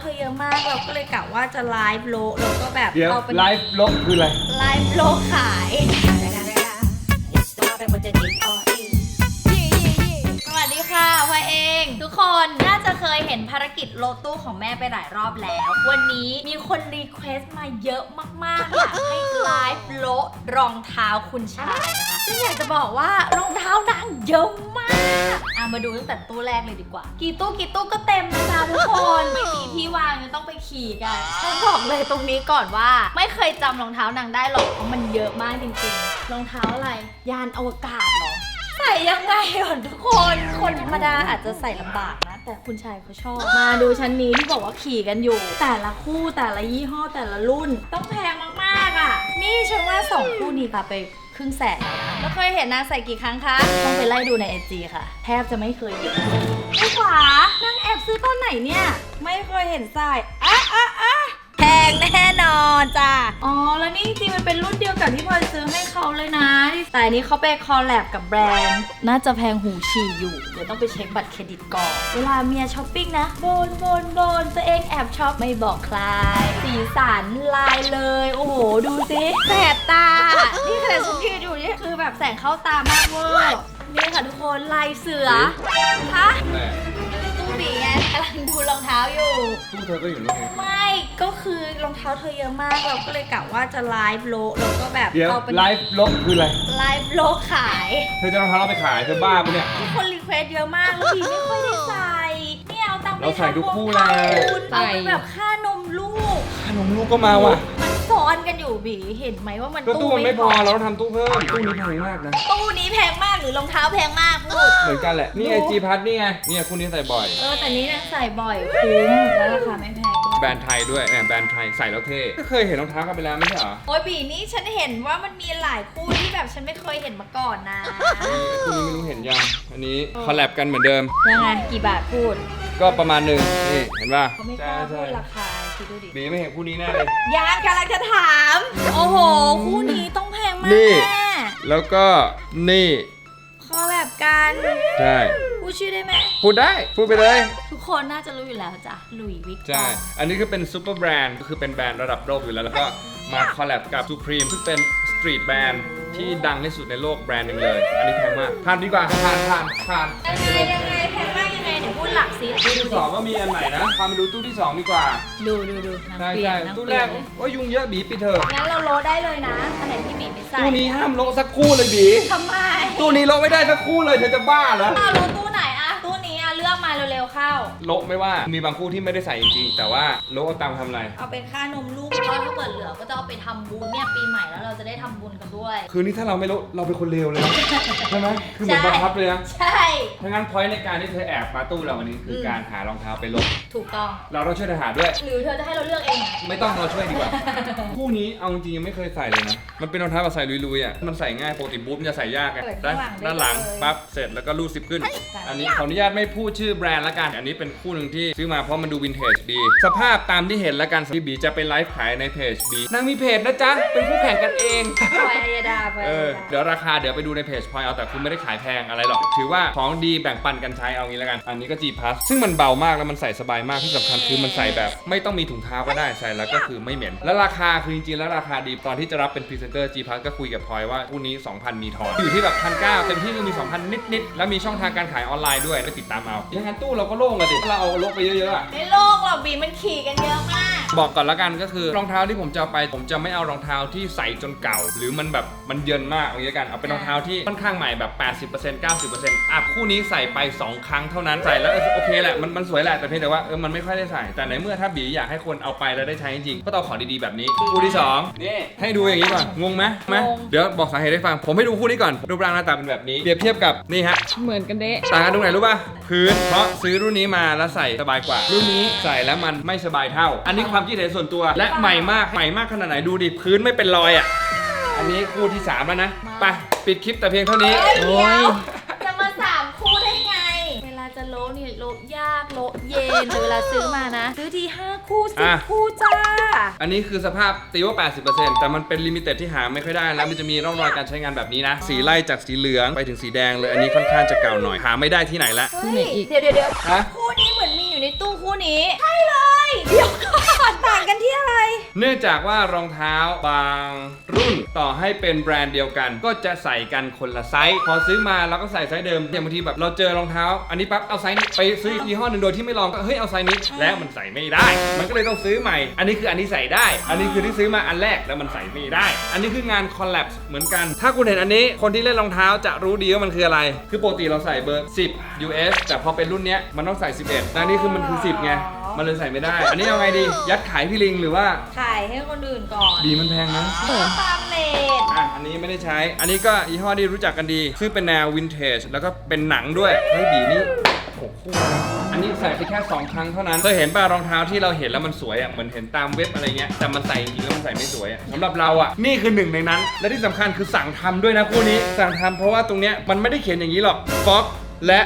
เธอเยอะมาก เราก็เลยกะว่าจะไลฟ์โลแล้วก็แบบเดี๋ยวเอาเป็นไลฟ์ลบคืออะไร ไลฟ์โลขาย It's starting with the D-R-E. สวัสดีค่ะพลอยเอง ทุกคนน่าจะเคยเห็นภารกิจโลตู้ของแม่ไปหลายรอบแล้ว วันนี้มีคนรีเควสต์มาเยอะมากๆอยากให้ ไลฟ์โลรองเท้าคุณชายนะคะซึ่งอยากจะบอกว่ารองเท้านางเยอะมากอะมาดูตั้งแต่ตู้แรกเลยดีกว่า กี่ตู้กี่ตู้ก็เต็มนะจ๊ะทุกคนไม่มีที่วางจะต้องไปขี่กันต้องบอกเลยตรงนี้ก่อนว่า ไม่เคยจำรองเท้านางได้หรอกเพราะมันเยอะมากจริงๆ รองเท้าอะไร ยานอวกาศเหรอ ใส่ยังไงก่อนทุกคน คนธรรมดาอาจจะใส่ลำบากนะ แต่คุณชายเขาชอบ มาดูชั้นนี้ที่บอกว่าขี่กันอยู่ แต่ละคู่แต่ละยี่ห้อแต่ละรุ่น ต้องแพงมากๆ อะ นี่ฉันว่าสองคู่นี้ค่ะไปครึ่งแสนแล้วเคยเห็นนางใส่กี่ครั้งคะ ต้องไปไล่ดูในไอจีค่ะ แทบจะไม่เคยเห็นไอ้ขวานางแอบซื้อตอนไหนเนี่ย ไม่เคยเห็นใส่อะอะอะแพ งแน่นอนจ้ะอ๋อ แล้วนี่จริงๆมันเป็นรุ่นเดียวกับที่พลอยซื้อให้เขาเลยนะ แต่อันนี้เขาไปคอลแลบกับแบรนด์ น่าจะแพงหูฉี่อยู่ เดี๋ยวต้องไปเช็คบัตรเครดิตก่อน เวลาเมียช้อปปิ้งนะโบนโบนโบนตัวเองแอบช็อปไม่บอกใคร สีสันลายเลย โอ้โห ดูสิแสบตา นี่ขนาดฉันยืนอยู่นี่คือแบบแสงเข้าตามากเวอร์นี่ค่ะทุกคนลายเสือฮะ แม่ ตู้บีไงกำลังดูรองเท้าอยู่ ตู้เธอก็อยู่นี่ไงไม่ก็คือรองเท้าเธอเยอะมาก เราก็เลยกะว่าจะไลฟ์โลแล้วก็แบบเดี๋ยวเอาเป็นไลฟ์ลบคืออะไร ไลฟ์โลขาย เธอจะเอารองเท้าเราไปขายเธอบ้าปะเนี่ยมีคนรีเควสเยอะมากแล้วพี่ไม่ค่อยได้ใส่เนี่ยเอาตังค์ไปเราใส่ทุกคู่แหละคุณเอาไปแบบค่านมลูก ขนมลูกก็มาว่ะ อนกันอยู่บีเห็นไหมว่ามันก็ตู้มันไม่พอเราต้องทำตู้เพิ่มตู้นี้แพงมากนะตู้นี้แพงมากหรือรองเท้าแพงมากพูดเหมือนกันแหละนี่ไอจีพัทนี่ไงเนี่ยคู่นี้ใส่บ่อย เออแต่นี้นะใส่บ่อยคุ้มแล้วราคาไม่แพงด้วยแบรนด์ไทยด้วยแหมแบรนด์ไทยใส่แล้วเท่ก็เคยเห็นรองเท้ากันไปแล้วไม่ใช่เหรอโอ้ยบีนี้ฉันเห็นว่ามันมีหลายคู่ที่แบบฉันไม่เคยเห็นมาก่อนนะคู่นี้ไม่รู้เห็นยังอันนี้คอลแลบกันเหมือนเดิมยังไงกี่บาทพูด ก็ประมาณหนึ่งนี่เห็นป่ะเขาไม่กล้าพูดราคา คิดดูดิบีไม่เห็นคู่นี้แน่เลยยังกำลังจะถาม โอ้โห คู่นี้ต้องแพงมากนี่ แน่แล้วก็นี่คอแบบกัน ใช่พูดชื่อได้ไหม พูดได้พูดไปเลย ทุกคนน่าจะรู้อยู่แล้วจ้ะหลุยวิกใช่อันนี้คือเป็นซูเปอร์แบรนด์ก็คือเป็นแบรนด์ระดับโลกอยู่แล้ว แล้วก็มาคอลแลบกับ Supreme ซึ่งเป็นสตรีทแบรนด์ที่ดังที่สุดในโลกแบรนด์หนึ่งเลย อันนี้แพงมากผ่านดีกว่าผ่านผ่านผ่านยังไงยังไง ลักสิตู้ที่สองก็มีอันใหม่นะพามาดูตู้ที่สองดีกว่าดูดูดูนางใช่เปลี่ยใช่นางตู้เปแรลี่ยกนว่ายุงเยอะบีปิดเถอะงั้นเราโลได้เลยนะ อันไหนที่บีไม่ใส่ตู้นี้ห้ามโละสักคู่เลยบีทำไมตู้นี้โละไม่ได้สักคู่เลยเธอจะบ้าเหรออ้าวรู้ตู้ไหน เลือกมาเร็วๆเข้า โละไม่ว่ามีบางคู่ที่ไม่ได้ใส่จริงๆ แต่ว่าโละเอาตังค์ทำอะไร เอาเป็นค่านมลูกเพราะว่าถ้าเกิดเหลือก็จะเอาไปทำบุญเนี่ยปีใหม่แล้วเราจะได้ทำบุญกันด้วย คือนี่ถ้าเราไม่โละเราเป็นคนเลวเลยนะใช่ไหมคือเหมือนบังคับเลยนะใช่ ถ้างั้นพอยในการที่เธอแอบมาตู้เราวันนี้คือการหารองเท้าไปลบถูกต้อง เราต้องช่วยเธอหาด้วย หรือเธอจะให้เราเลือกเองอะไม่ต้องเราช่วยดีกว่า คู่นี้เอาจริงๆยังไม่เคยใส่เลยนะ มันเป็นรองเท้าแบบใส่ลุยๆอะ มันใส่ง่ายปกติบุ๊บมันจะใส่ยากไงด้านด้านหลังปั๊บเสร็จแล้วก็รูดซิปขึ้น อันนี้ขออนุญาตไม่พูดชื่อแบรนด์ละกัน อันนี้เป็นคู่หนึ่งที่ซื้อมาเพราะมันดูวินเทจดี สภาพตามที่เห็นละกันที่บีจะไปไลฟ์ขายในเพจบีนางมีเพจนะจ๊ะ เป็นคู่แข่งกันเอง พลอยอายดาพลอยเออายอ ดา เดี๋ยวราคาเดี๋ยวไปดูในเพจพอยเอาแต่คุณไม่ได้ขายแพงอะไรหรอก ถือว่าของดีแบ่งปันกันใช้เอางี้แล้วกัน อันนี้ก็ G Plus ซึ่งมันเบามากแล้วมันใส่สบายมากที่สำคัญคือมันใส่แบบ ไม่ต้องมีถุงเท้าก็ได้ใส่แล้วก็คือไม่เหม็น แล้วราคาคือจริงๆแล้วราคาดีตอนที่จะรับเป็นพรีเซนเตอร์ G Plus ก็คุยกับพลอยว่าคู่นี้ 2,000 มีทอนอยู่ที่แบบพันเเต็มที่ก็มี2,000 นิดๆแล้วมีช่องทางการขายออนไลน์ด้วยไปติดตามเอาอย่างนั้นตู้เราก็โล่งอะดิถ้าเราเอาลกไปเยอะๆอะไม่โลกหรอกบีมันขี่กันเยอะมาก บอกก่อนละกันก็คือรองเท้าที่ผมจะเอาไป ผมจะไม่เอารองเท้าที่ใส่จนเก่า หรือมันแบบมันเยินมากเอางี้ละกันเอาเป็นรองเท้าที่ค่อนข้างใหม่แบบ 80% 90%อะคู่นี้ใส่ไป 2 ครั้งเท่านั้นใส่แล้วเออโอเคแหละมันมันสวยแหละแต่เพียงแต่ว่าเออมันไม่ค่อยได้ใส่แต่ในเมื่อถ้าบีอยากให้คนเอาไปแล้วได้ใช้จริงๆก็ต้องเอาของดีๆแบบนี้คู่ที่สองนี่ให้ดูอย่างนี้ก่อนงงไหมไหมงง เดี๋ยวบอกสาเหตุให้ฟัง ผมให้ดูคู่นี้ก่อนรูปร่างหน้าตาเป็นแบบนี้เปรียบเทียบกับนี่ฮะ เหมือนกันเดะ ต่างกันตรงไหนรู้ป่ะ พื้น เพราะซื้อรุ่นนี้มาแล้วใส่สบายกว่า รุ่นนี้ใส่แล้วมันไม่สบายเท่า อันนี้ความคิดเห็นส่วนตัว และใหม่มากใหม่มากขนาดไหนดูดิพื้นไม่เป็นรอยอะ อันนี้คู่ที่3แล้วนะไปปิดคลิปแต่เพียงเท่านี้ เอ้ยโอ้เดี๋ยวยจะมาสามคู่ได้ไง เวลาจะโลนี่โลยากโลเย็นแต่เวลาซื้อมานะ ซื้อทีห้าคู่สิบอะ คู่จ้า อันนี้คือสภาพตีว่า 80%แต่มันเป็นลิมิเต็ดที่หาไม่ค่อยได้แล้ว มันจะมีร่องรอยการใช้งานแบบนี้นะ สีไล่จากสีเหลืองไปถึงสีแดงเลย อันนี้ค่อนข้างจะเก่าหน่อย หาไม่ได้ที่ไหนละ เฮ้ย เดี๋ยวเดี๋ยวเดี๋ยวฮะ คู่นี้เหมือนมีอยู่ในตู้คู่นี้ ใช่เลย เดียวก่อนต่างกันที่อะไร เนื่องจากว่ารองเท้าบางรุ่นต่อให้เป็นแบรนด์เดียวกัน ก็จะใส่กันคนละไซส์พอซื้อมาเราก็ใส่ไซส์เดิมอย่างบางทีแบบเราเจอรองเท้า อันนี้ปั๊บเอาไซส์นี้ไปซื้ออีกยี่ห้อหนึ่งโดยที่ไม่ลองก็เฮ้ยเอาไซส์นี้แล้วมันใส่ไม่ได้ มันก็เลยต้องซื้อใหม่ อันนี้คืออันนี้ใส่ได้ อันนี้คือที่ซื้อมาอันแรกแล้วมันใส่ไม่ได้ อันนี้คืองานคอลแลบเหมือนกัน ถ้าคุณเห็นอันนี้คนที่เล่นรองเท้าจะรู้ดีว่ามันคืออะไร คือปกติเราใส่เบอร์ 10 US แต่พอเป็นรุ่นเนี้ยมันต้องใส่ 11และอันนี้คือมันคือ 10ไง มันเลยใส่ไม่ได้ อันนี้เอาไงดี ยัดขายพี่ลิงหรือว่าขายให้คนอื่นก่อนดีมันแพงนะ ตามเลทอะ อันนี้ไม่ได้ใช้ อันนี้ก็ยี่ห้อที่รู้จักกันดี ซึ่งเป็นแนววินเทจ แล้วก็เป็นหนังด้วย เฮ้ยบีนี่โอ้โหคู่นะอันนี้ใส่ไปแค่ 2 ครั้งเท่านั้นเคยเห็นป่ะรองเท้าที่เราเห็นแล้วมันสวยอะ เหมือนเห็นตามเว็บอะไรเงี้ย แต่มันใส่จริงๆแล้วมันใส่ไม่สวยอะสำหรับเราอะ นี่คือหนึ่งในนั้น และที่สำคัญคือสั่งทำด้วยนะคู่นี้ สั่งทำเพราะว่าตรงเนี้ยมันไม่ได้เขียนอย่างนี้หรอกฟ็อกและ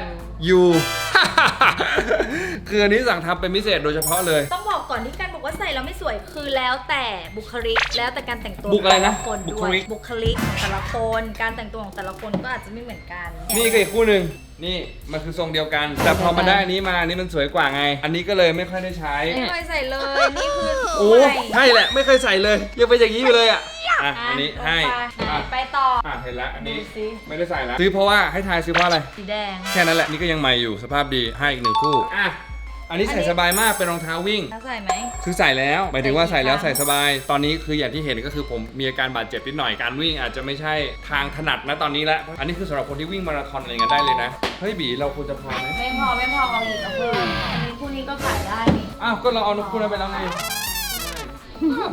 ยู คืออันนี้สั่งทำเป็นพิเศษโดยเฉพาะเลย ต้องบอกก่อนที่การบอกว่าใส่แล้วไม่สวยคือแล้วแต่บุคลิก แล้วแต่การแต่งตัวบุคอะไรนะขงแต่ลคนบุด้ควยลิก บุคลิกของแต่ละคน การแต่งตัวของแต่ละคนก็อาจจะไม่เหมือนกันนี่ก็อีกคู่หนึ่งนี่มันคือทรงเดียวกัน แต่พอมาได้อันนี้มาอันนี้มันสวยกว่าไง อันนี้ก็เลยไม่ค่อยได้ใช้ ไม่เคยใส่เลยนี่คือโอ้ใหม่ใช่แหละไม่เคยใส่เลยยังเป็นอย่างนี้อยู่เลยอะอะอันนี้ะให้ไปอะไปต่อ อะเห็นแล้วอันนี้ดูสิ ไม่ได้ใส่แล้วซื้อเพราะว่าให้ทายซื้อเพราะอะไร สีแดง แค่นั้นแหละนี่ก็ยังใหม่อยู่สภาพดีให้อีกหนึ่งคู่อะ อันนี้อันใส่นี้สบายมากเป็นรองเท้าวิ่ง แล้วใส่ไหม คือใส่แล้วหมายถึงว่าใส่ใส่กี่แล้วครั้งใส่สบาย ตอนนี้คืออย่างที่เห็นก็คือผมมีอาการบาดเจ็บนิดหน่อยการวิ่ง อาจจะไม่ใช่ทางถนัดนะตอนนี้ละอันนี้คือสำหรับคนที่วิ่งมาราธอนอะไรเงี้ยได้เลยนะเฮ้ยบีเราควรจะพอไหมไม่พอไม่พอเอาอีกเอาเพิ่มอันนี้คู่นี้ก็ขายได้นี่อ้าวก็เราเอานกคู่นั้นไปแล้วไง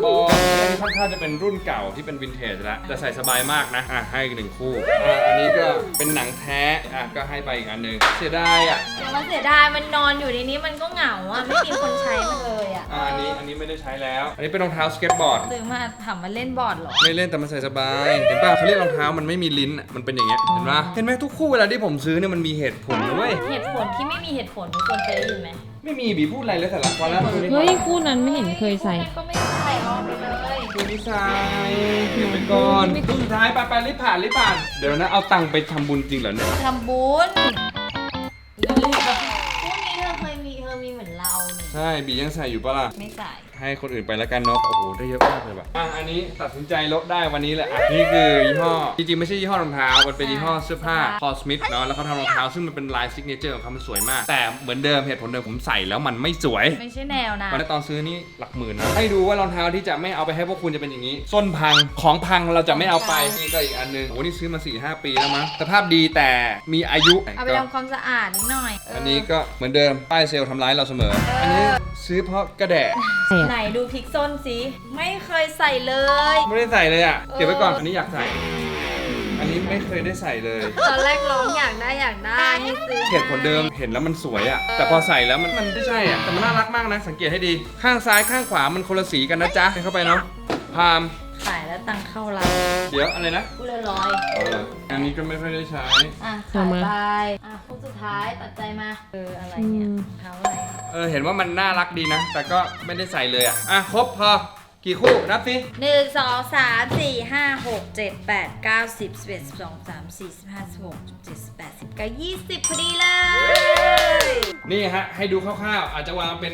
บอกอันนี้ค่อนข้างจะเป็นรุ่นเก่าที่เป็นวินเทจแล้วแต่ใส่สบายมากนะอะให้อีกหนึ่งคู่อะอันนี้ก็เป็นหนังแท้อะก็ให้ไปอีกอันหนึ่งเสียดายอะเดี๋ยวมันเสียดายมันนอนอยู่ในนี้มันก็เหงาอะไม่มีคนใช้มันเลยอะอะอันนี้อันนี้ไม่ได้ใช้แล้ว อันนี้เป็นรองเท้าสเก็ตบอร์ด ซื้อมาถามมาเล่นบอร์ดเหรอ ไม่เล่นแต่มันใส่สบาย เห็นป่ะเขาเรียกรองเท้ามันไม่มีลิ้นอะมันเป็นอย่างเงี้ยเห็นป่ะเห็นไหมทุกคู่เวลาที่ผมซื้อเนี่ยมันมีเหตุผลนะเว้ยเหตุผลที่ไม่มีเหตุผลทุกคนเคยได้ยินไหมไม่มีบีพูดอะไรเลยแต่ละวันแล้วคู่นี้เฮ้ยคู่นั้นไม่เห็นเคยใส่ ก็ไม่ คู่นี้ใส่เก็บไปก่อนคู่สุดท้ายไปไปรีบผ่านรีบผ่าน เดี๋ยวนะ เอาตังค์ไปทำบุญจริงเหรอเนี่ยทำบุญเร็วๆคู่นี้เธอเคยมีเธอมีเหมือนเรานี่ใช่บียังใส่อยู่ปะล่ะไม่ใส่ให้คนอื่นไปแล้วกันเนาะโอ้โหได้เยอะมากเลยว่ะอะอันนี้ตัดสินใจลดได้วันนี้แหละอะนี่คือยี่ห้อจริงๆไม่ใช่ยี่ห้อรองเท้ามันเป็นยี่ห้อเสื้อผ้าพอสมิธเนาะแล้วเขาทำรองเท้าซึ่งมันเป็นลายซิกเนเจอร์ของเขามันสวยมาก แต่เหมือนเดิมเหตุผลเดิมผมใส่แล้วมันไม่สวย ไม่ใช่แนวนะตอนแรกตอนซื้อนี่หลักหมื่นนะให้ดูว่ารองเท้าที่จะไม่เอาไปให้พวกคุณจะเป็นอย่างนี้ ส้นพังของพังเราจะไม่เอาไปนี่ก็อีกอันนึงโอ้โหนี่ซื้อมา4ี่หปีแล้วมั้งสภาพดีแต่มีอายุเอาไปทำความสะอาดนิดหน่อยเอันนี้ก็เหมือนเดิมป้ายเซลล์ทำร้ายเราเสมอ อันนี้ ซื้อเพราะกระแดะไหนดูพริกส้นสิ ไม่เคยใส่เลย ไม่ได้ใส่เลยอะ เก็บไว้ก่อนเอออัอันนี้อยากใส่ อันนี้ไม่เคยได้ใส่เลย ตอนแรกร้องอยากได้อยากได้ให้ซื้อเหตุผลเดิมเห็นแล้วมันสวยอะ แต่พอใส่แล้วมันมันไม่ใช่อะ แต่มันน่ารักมากนะ สังเกตให้ดี ข้างซ้ายข้างขวามันคนละสีกันนะจ๊ะให้เข้าไปเนาะพาม ขายแล้วตังค์เข้าร้านเดี๋ยวอะไรนะกูละร้อยเอออันนี้ก็ไม่ค่อยได้ใช้ อะเอาขายมาไปอะคู่สุดท้ายตัดใจมาเอออะไรเนี่ยอืมเท้าอะไรเออเห็นว่ามันน่ารักดีนะ แต่ก็ไม่ได้ใส่เลยอะ อะครบพอ กี่คู่นับสิหนึ่งสองสามสี่ห้าหกเจ็ดแปดเก้าสิบสิบเอ็ดสิบสองสามสี่สิบห้าสิบหกสิบเจ็ดสิบแปดสิบเก้ายี่สิบพอดีเลย นี่ฮะ ให้ดูคร่าวๆ อาจจะวางเป็น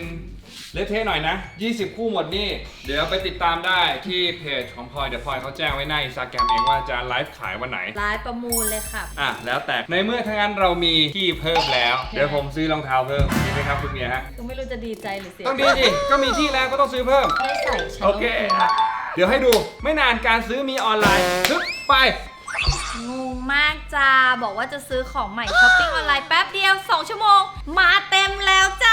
เละเทะหน่อยนะ 20 คู่หมดนี่ เดี๋ยวไปติดตามได้ที่เพจของพลอยเดี๋ยวพลอยเขาแจ้งไว้ในอินสตาแกรมเองว่าจะไลฟ์ขายวันไหน ร้ายประมูลเลยค่ะ อะ แล้วแต่ในเมื่อทั้างนั้นเรามีที่เพิ่มแล้ว เดี๋ยวผมซื้อรองเท้าเพิ่มดีไหมครับคุณเมียฮะก็ไม่รู้จะดีใจหรือเสียต้องดีดิก็มีที่แล้วก็ต้องซื้อเพิ่ม ไม่ใส่ใช้โอเคเดี๋ยวให้ดูไม่นานการซื้อมีออนไลน์ซึบไป งงมากจ้า บอกว่าจะซื้อของใหม่ช้อปปิ้งออนไลน์แป๊บเดียว 2 ชั่วโมง มาเต็มแล้วจ้า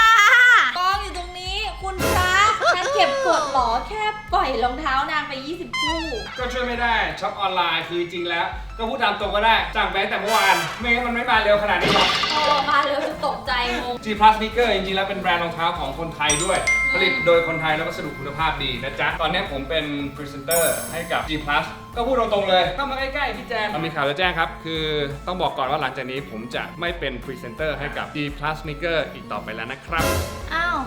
ก็บกดเหรอแค่ปล่อยรองเท้านางไป 20 คู่ ก็ช่วยไม่ได้ช็อปออนไลน์คือจริงๆแล้ว ก็พูดตามตรงก็ได้สั่งไปตั้งแต่เมื่อวานไม่งั้นมันไม่มาเร็วขนาดนี้หรอก พอมาเร็วจะตกใจงง G Plus Sneaker จริงๆ แล้วเป็นแบรนด์รองเท้าของคนไทยด้วย ผลิตโดยคนไทยแล้ววัสดุคุณภาพดีนะจ๊ะ ตอนนี้ผมเป็นพรีเซนเตอร์ให้กับ G Plus ก็พูดตรงๆเลยเข้ามาใกล้ๆพี่แจนมีข่าวจะแจ้งครับ คือต้องบอกก่อนว่าหลังจากนี้ผมจะไม่เป็นพรีเซนเตอร์ให้กับ G Plus Sneaker อีกต่อไปแล้วนะครับ อ้าว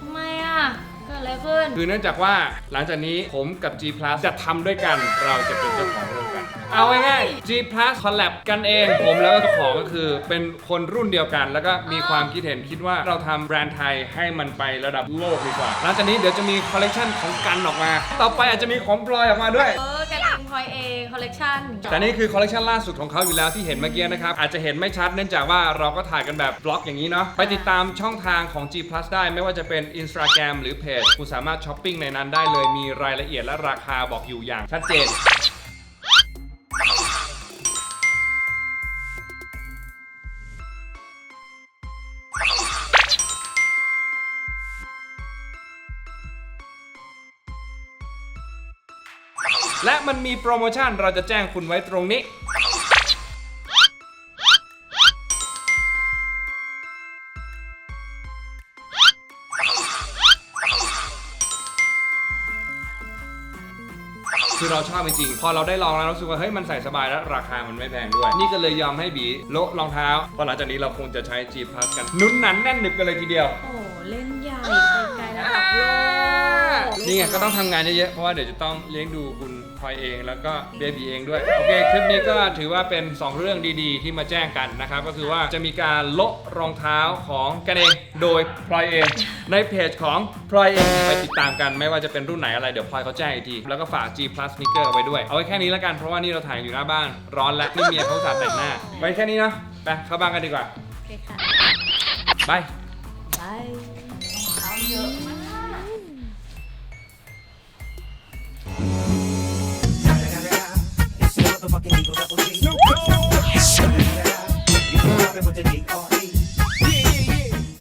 ทำไมอะ เกิดกิดอะไรขึ้น คือเนื่องจากว่าหลังจากนี้ผมกับ G Plus จะทำด้วยกันเราจะเป็นเจ้าของร่วมกัน เอาง่ายๆ G Plus คอลแลบกันเอง ผมแล้วก็เจ้าของก็คือเป็นคนรุ่นเดียวกัน แล้วก็มีความคิดเห็นคิดว่าเราทำแบรนด์ไทยให้มันไประดับโลกดีกว่าหลังจากนี้เดี๋ยวจะมีคอลเลกชันของกันออกมา ต่อไปอาจจะมีของพลอยออกมาด้วย เออกันเอง พอยเองคอลเลกชันแต่นี่คือคอลเลกชันล่าสุดของเขาอยู่แล้วที่เห็นเมื่อกี้นะครับ อาจจะเห็นไม่ชัดเนื่องจากว่าเราก็ถ่ายกันแบบบล็อกอย่างนี้เนาะไปติดตามช่องทางของ G Plus ได้ไม่ว่าจะเป็น Instagram หรือเพจคุณสามารถช้อปปิ้งในนั้นได้เลยมีรายละเอียดและราคาบอกอยู่อย่างชัดเจน มันมีโปรโมชั่นเราจะแจ้งคุณไว้ตรงนี้คือเราชอบจริงๆ พอเราได้ลองแล้วเรารู้สึกว่าเฮ้ยมันใส่สบายแล้วราคามันไม่แพงด้วย นี่ก็เลยยอมให้บีโละรองเท้าเพราะหลังจากนี้เราคงจะใช้ G Plus กัน นุ่นหนันแน่นหนึบกันเลยทีเดียว โอ้เล่นใหญ่ นี่ไงก็ต้องทำงานเยอะๆ เพราะว่าเดี๋ยวจะต้องเลี้ยงดูคุณพลอยเองแล้วก็เบบีเองด้วย โอเค คลิปนี้ก็ถือว่าเป็น 2 เรื่องดีๆ ที่มาแจ้งกันนะครับ ก็คือว่าจะมีการโละรองเท้าของกันเองโดยพลอยเอง ในเพจของพลอยเองไปติดตามกันไม่ว่าจะเป็นรุ่นไหนอะไรเดี๋ยวพลอยเขาแจ้งอีกที แล้วก็ฝาก G Plus Sneaker ไว้ด้วย เอาไว้แค่นี้แล้วกันเพราะว่านี่เราถ่ายอยู่หน้าบ้าน ร้อนและนี่เมียเขาอุตสาห์แต่งหน้าไว้แค่นี้เนาะไปเข้าบ้านกันดีกว่าโอเคค่ะบาย motherfucking Eagle Double G. Snoop Dogg. You fucking with the D.R.